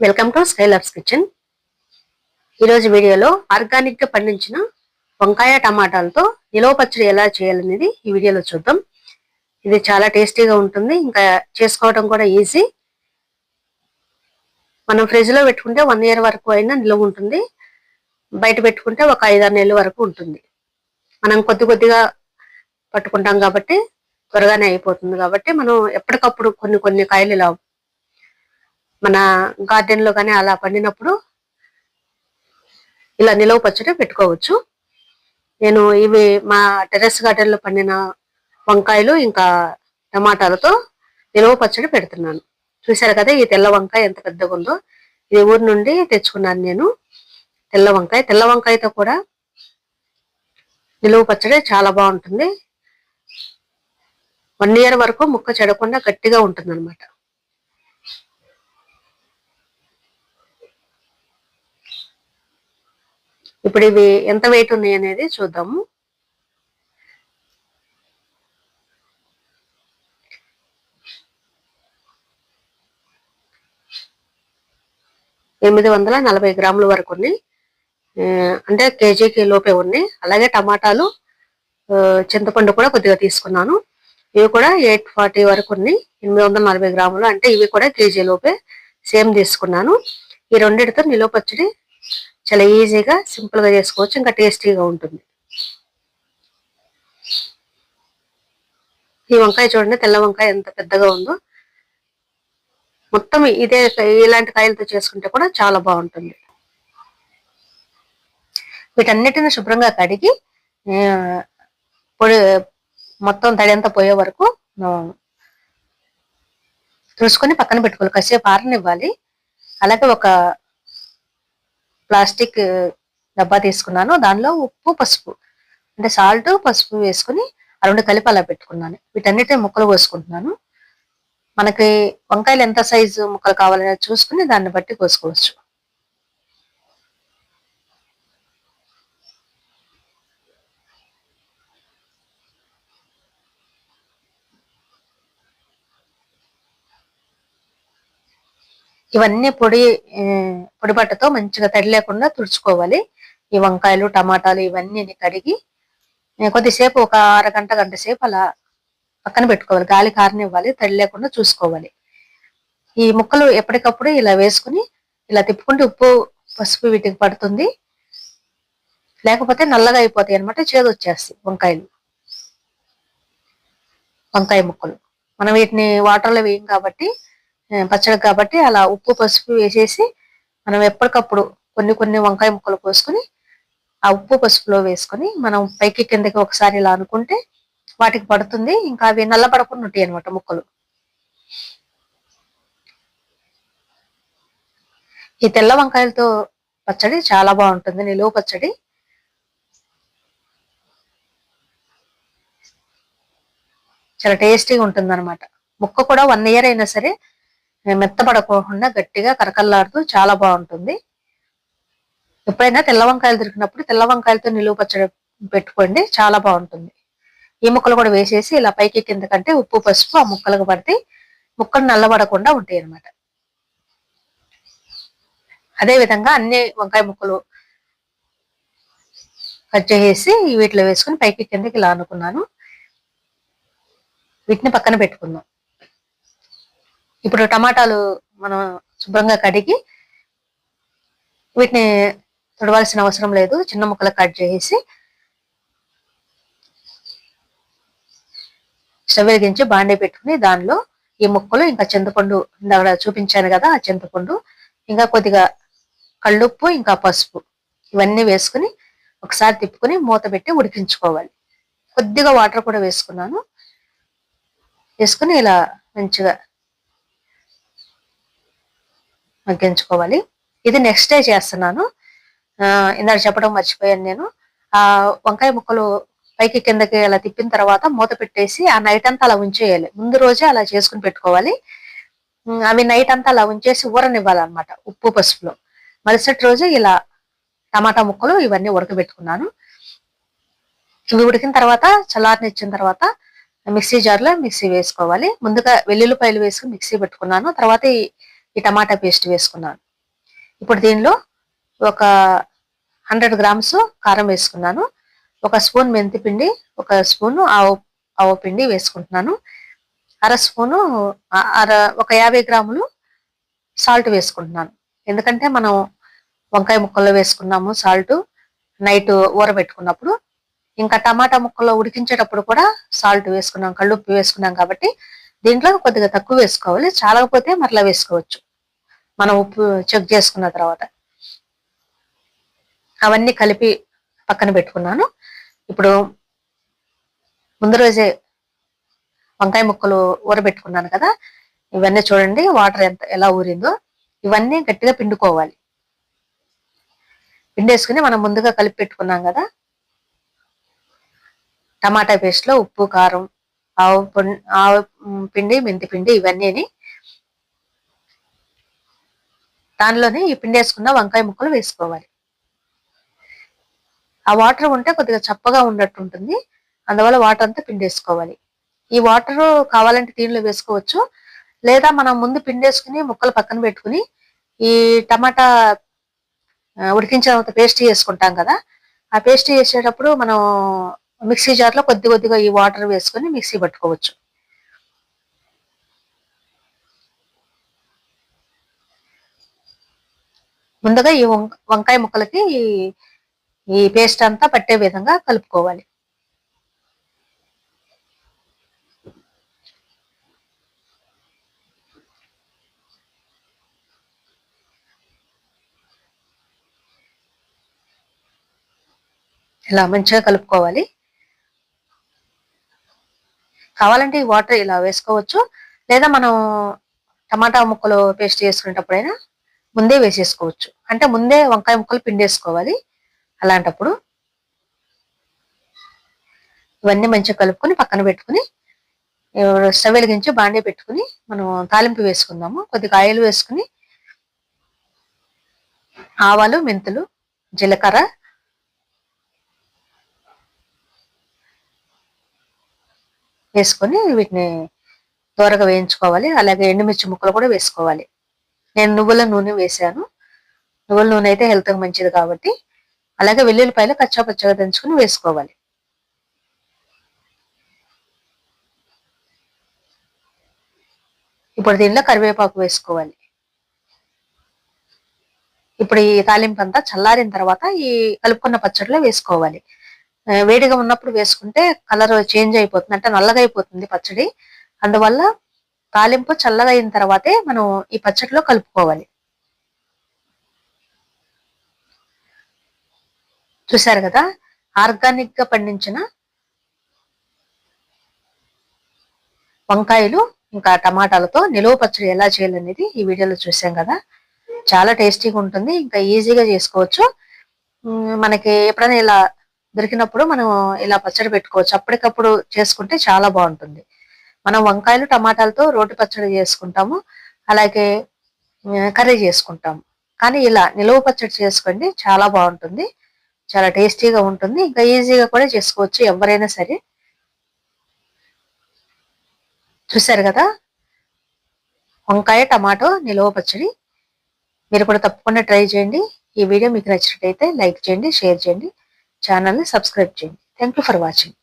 Welcome to స్కైలర్స్ kitchen ఈరోజు వీడియోలో ఆర్గానిక్గా పండించిన వంకాయ టమాటాలతో నిలవ పచ్చడి ఎలా చేయాలనేది ఈ వీడియోలో చూద్దాం. ఇది చాలా టేస్టీగా ఉంటుంది ఇంకా చేసుకోవడం కూడా ఈజీ. మనం ఫ్రిడ్జ్లో పెట్టుకుంటే వన్ ఇయర్ వరకు అయినా నిల్వ ఉంటుంది. బయట పెట్టుకుంటే ఒక ఐదారు నెలల వరకు ఉంటుంది. మనం కొద్ది కొద్దిగా పట్టుకుంటాం కాబట్టి త్వరగానే అయిపోతుంది కాబట్టి మనం ఎప్పటికప్పుడు కొన్ని కొన్ని కాయలు ఇలా మన గార్డెన్లో కానీ అలా పండినప్పుడు ఇలా నిలవ పచ్చడి పెట్టుకోవచ్చు. నేను ఇవి మా టెరెస్ గార్డెన్లో పండిన వంకాయలు ఇంకా టమాటాలతో నిలవ పచ్చడి పెడుతున్నాను. చూసారు కదా ఈ తెల్ల వంకాయ ఎంత పెద్దగా ఉందో? ఇది ఊరి నుండి తెచ్చుకున్నాను నేను తెల్ల వంకాయ. తెల్ల వంకాయతో కూడా నిలువ పచ్చడి చాలా బాగుంటుంది. వన్ ఇయర్ వరకు ముక్క చెడకుండా గట్టిగా ఉంటుంది అనమాట ఇప్పుడు ఇవి ఎంత వెయిట్ ఉన్నాయి అనేది చూద్దాము. ఎనిమిది వందల నలభై గ్రాముల వరకు ఉన్నాయి. అంటే కేజీకి లోపే ఉన్నాయి. అలాగే టమాటాలు చింతపండు కూడా కొద్దిగా తీసుకున్నాను. ఇవి కూడా ఎయిట్ ఫార్టీ వరకు ఉన్నాయి. ఎనిమిది వందల నలభై గ్రాములు అంటే ఇవి కూడా కేజీ లోపే సేమ్ తీసుకున్నాను. ఈ రెండింటితో నిలువ పచ్చడి చాలా ఈజీగా సింపుల్గా చేసుకోవచ్చు ఇంకా టేస్టీగా ఉంటుంది. ఈ వంకాయ చూడండి తెల్ల వంకాయ ఎంత పెద్దగా ఉందో. మొత్తం ఇదే ఇలాంటి కాయలతో చేసుకుంటే కూడా చాలా బాగుంటుంది. వీటన్నిటిని శుభ్రంగా కడిగి పొడి మొత్తం తడి అంతా పోయే వరకు తుడుచుకొని పక్కన పెట్టుకోవాలి. కాసేపు ఆరనివ్వాలి. అలాగే ఒక ప్లాస్టిక్ డబ్బా తీసుకున్నాను. దానిలో ఉప్పు పసుపు అంటే సాల్ట్ పసుపు వేసుకుని ఆ రెండు కలిపి అలా పెట్టుకున్నాను. వీటన్నిటిని ముక్కలు కోసుకుంటున్నాను. మనకి వంకాయలు ఎంత సైజు ముక్కలు కావాలనేది చూసుకుని దాన్ని బట్టి కోసుకోవచ్చు. ఇవన్నీ పొడి పొడి బట్టతో మంచిగా తడి లేకుండా తుడుచుకోవాలి. ఈ వంకాయలు టమాటాలు ఇవన్నీ కడిగి కొద్దిసేపు ఒక అరగంట గంట సేపు అలా పక్కన పెట్టుకోవాలి. గాలి కారనివ్వాలి తడి లేకుండా చూసుకోవాలి. ఈ ముక్కలు ఎప్పటికప్పుడు ఇలా వేసుకుని ఇలా తిప్పుకుంటే ఉప్పు పసుపు వీటికి పడుతుంది. లేకపోతే నల్లగా అయిపోతాయి అనమాట చేదు వచ్చేస్తాయి వంకాయలు. వంకాయ ముక్కలు. మనం వీటిని వాటర్లో వేయం కాబట్టి పచ్చడి కాబట్టి అలా ఉప్పు పసుపు వేసేసి మనం ఎప్పటికప్పుడు కొన్ని కొన్ని వంకాయ ముక్కలు పోసుకొని ఆ ఉప్పు పసుపులో వేసుకొని మనం పైకి కిందకి ఒకసారి ఇలా అనుకుంటే వాటికి పడుతుంది. ఇంకా అవి నల్లబడకుండా ఉంటాయి అనమాట ముక్కలు. ఈ తెల్ల వంకాయలతో పచ్చడి చాలా బాగుంటుంది. నిలువ పచ్చడి. చాలా టేస్టీగా ఉంటుంది అనమాట ముక్క కూడా వన్ ఇయర్ అయినా సరే మెత్తపడకోకుండా గట్టిగా కరకల్లాడుతూ చాలా బాగుంటుంది. ఎప్పుడైనా తెల్ల వంకాయలు దొరికినప్పుడు తెల్ల వంకాయలతో నిలువ పచ్చడి పెట్టుకోండి చాలా బాగుంటుంది. ఈ ముక్కలు కూడా వేసేసి ఇలా పైకి కింద కంటే ఉప్పు పసుపు ఆ ముక్కలకు పడితే ముక్కలు నల్లబడకుండా ఉంటాయి అనమాట అదే విధంగా అన్ని వంకాయ ముక్కలు కట్ చేసేసి వీటిలో వేసుకుని పైకి కిందకి ఇలా అనుకున్నాను వీటిని పక్కన పెట్టుకుందాం. ఇప్పుడు టమాటాలు మనం శుభ్రంగా కడిగి వీటిని తుడవాల్సిన అవసరం లేదు. చిన్న ముక్కలు కట్ చేసి స్టవ్ వెలిగించి బాండే పెట్టుకుని దానిలో ఈ ముక్కలు ఇంకా చింతపండు ఇందాక చూపించాను కదా ఆ చింతపండు ఇంకా కొద్దిగా కళ్ళుప్పు ఇంకా పసుపు ఇవన్నీ వేసుకుని ఒకసారి తిప్పుకొని మూత పెట్టి ఉడికించుకోవాలి. కొద్దిగా వాటర్ కూడా వేసుకున్నాను. వేసుకుని ఇలా మంచిగా మగ్గించుకోవాలి ఇది నెక్స్ట్ డే చేస్తున్నాను. ఇందాక చెప్పడం మర్చిపోయాను నేను. ఆ వంకాయ ముక్కలు పైకి కిందకి అలా తిప్పిన తర్వాత మూత పెట్టేసి ఆ నైట్ అంతా అలా ఉంచేయాలి. ముందు రోజే అలా చేసుకుని పెట్టుకోవాలి. అవి నైట్ అంతా అలా ఉంచేసి ఊరనివ్వాలన్నమాట ఉప్పు పసుపులో. మరుసటి రోజు ఇలా టమాటా ముక్కలు ఇవన్నీ ఉడకబెట్టుకున్నాను. ఇవి ఉడికిన తర్వాత చల్లారనిచ్చిన తర్వాత మిక్సీ జార్లో మిక్సీ వేసుకోవాలి. ముందుగా వెల్లుల్లిపాయలు వేసుకుని మిక్సీ పెట్టుకున్నాను. తర్వాత ఈ టమాటా పేస్ట్ వేసుకున్నాను. ఇప్పుడు దీనిలో ఒక హండ్రెడ్ గ్రామ్స్ కారం వేసుకున్నాను. ఒక స్పూన్ మెంతి పిండి ఒక స్పూన్ ఆవు ఆవు పిండి వేసుకుంటున్నాను. అర స్పూను అర ఒక యాభై గ్రాములు సాల్ట్ వేసుకుంటున్నాను. ఎందుకంటే మనం వంకాయ ముక్కల్లో వేసుకున్నాము సాల్ట్ నైట్ ఊరబెట్టుకున్నప్పుడు. ఇంకా టమాటా ముక్కల్లో ఉడికించేటప్పుడు కూడా సాల్ట్ వేసుకున్నాం కళ్ళుప్పు వేసుకున్నాం కాబట్టి దీంట్లో కొద్దిగా తక్కువ వేసుకోవాలి. చాలకపోతే మరలా వేసుకోవచ్చు. మనం ఉప్పు చెక్ చేసుకున్న తర్వాత. అవన్నీ కలిపి పక్కన పెట్టుకున్నాను. ఇప్పుడు ముందు రోజే వంకాయ ముక్కలు ఊరబెట్టుకున్నాను కదా. ఇవన్నీ చూడండి వాటర్ ఎంత ఎలా ఊరిందో. ఇవన్నీ గట్టిగా పిండుకోవాలి. పిండేసుకుని మనం ముందుగా కలిపి పెట్టుకున్నాం కదా. టమాటా పేస్ట్లో ఉప్పు కారం ఆవు ఆవు పిండి మెంతి పిండి ఇవన్నీ దానిలోనే ఈ పిండి వేసుకున్న వంకాయ ముక్కలు వేసుకోవాలి. ఆ వాటర్ ఉంటే కొద్దిగా చప్పగా ఉన్నట్టు ఉంటుంది. అందువల్ల వాటర్ అంతా పిండేసుకోవాలి ఈ వాటర్ కావాలంటే దీనిలో వేసుకోవచ్చు. లేదా మనం ముందు పిండేసుకుని ముక్కలు పక్కన పెట్టుకుని ఈ టమాటా ఉడికించిన పేస్ట్ చేసుకుంటాం కదా. ఆ పేస్ట్ చేసేటప్పుడు మనం మిక్సీ జార్లో కొద్ది కొద్దిగా ఈ వాటర్ వేసుకొని మిక్సీ పట్టుకోవచ్చు. ముందుగా ఈ వంకాయ ముక్కలకి ఈ పేస్ట్ అంతా పట్టే విధంగా కలుపుకోవాలి. ఇలా మంచిగా కలుపుకోవాలి. కావాలంటే ఈ వాటర్ ఇలా వేసుకోవచ్చు. లేదా మనం టమాటా ముక్కలు పేస్ట్ చేసుకునేటప్పుడైనా ముందే వేసేసుకోవచ్చు. అంటే ముందే వంకాయ ముక్కలు పిండేసుకోవాలి అలాంటప్పుడు. ఇవన్నీ మంచిగా కలుపుకొని పక్కన పెట్టుకుని స్టవ్ వెలిగించి బాండే పెట్టుకుని మనం తాలింపు వేసుకుందాము. కొద్దిగా ఆయిల్ వేసుకుని ఆవాలు మెంతులు జీలకర్ర వేసుకొని వీటిని త్వరగా వేయించుకోవాలి. అలాగే ఎండుమిర్చి ముక్కలు కూడా వేసుకోవాలి. నేను నువ్వుల నూనె వేసాను. నువ్వుల నూనె అయితే హెల్త్కి మంచిది కాబట్టి. అలాగే వెల్లుల్లిపాయలు కచ్చా పచ్చగా దంచుకుని వేసుకోవాలి. ఇప్పుడు దీనిలో కరివేపాకు వేసుకోవాలి. ఇప్పుడు ఈ తాలింపు అంతా చల్లారిన తర్వాత ఈ కలుపుకున్న పచ్చడిలో వేసుకోవాలి. వేడిగా ఉన్నప్పుడు వేసుకుంటే కలర్ చేంజ్ అయిపోతుంది అంటే నల్లగా అయిపోతుంది పచ్చడి. అందువల్ల తాలింపు చల్లగా అయిన తర్వాతే మనం ఈ పచ్చడిలో కలుపుకోవాలి. చూసారు కదా? ఆర్గానిక్గా పండించిన వంకాయలు ఇంకా టమాటాలతో నిలువ పచ్చడి ఎలా చేయాలనేది ఈ వీడియోలో చూసాం కదా? చాలా టేస్టీగా ఉంటుంది ఇంకా ఈజీగా చేసుకోవచ్చు. మనకి ఎప్పుడైనా ఇలా దొరికినప్పుడు మనం ఇలా పచ్చడి పెట్టుకోవచ్చు. అప్పటికప్పుడు చేసుకుంటే చాలా బాగుంటుంది. మనం వంకాయలు టమాటాలతో రోటి పచ్చడి చేసుకుంటాము. అలాగే కర్రీ చేసుకుంటాము. కానీ ఇలా నిలువ పచ్చడి చేసుకోండి చాలా బాగుంటుంది. చాలా టేస్టీగా ఉంటుంది. ఇంకా ఈజీగా కూడా చేసుకోవచ్చు ఎవరైనా సరే. చూసారు కదా? వంకాయ టమాటో నిలువ పచ్చడి. మీరు కూడా తప్పకుండా ట్రై చేయండి. ఈ వీడియో మీకు నచ్చినట్టయితే లైక్ చేయండి షేర్ చేయండి. ఛానల్ని సబ్స్క్రైబ్ చేయండి. Thank for watching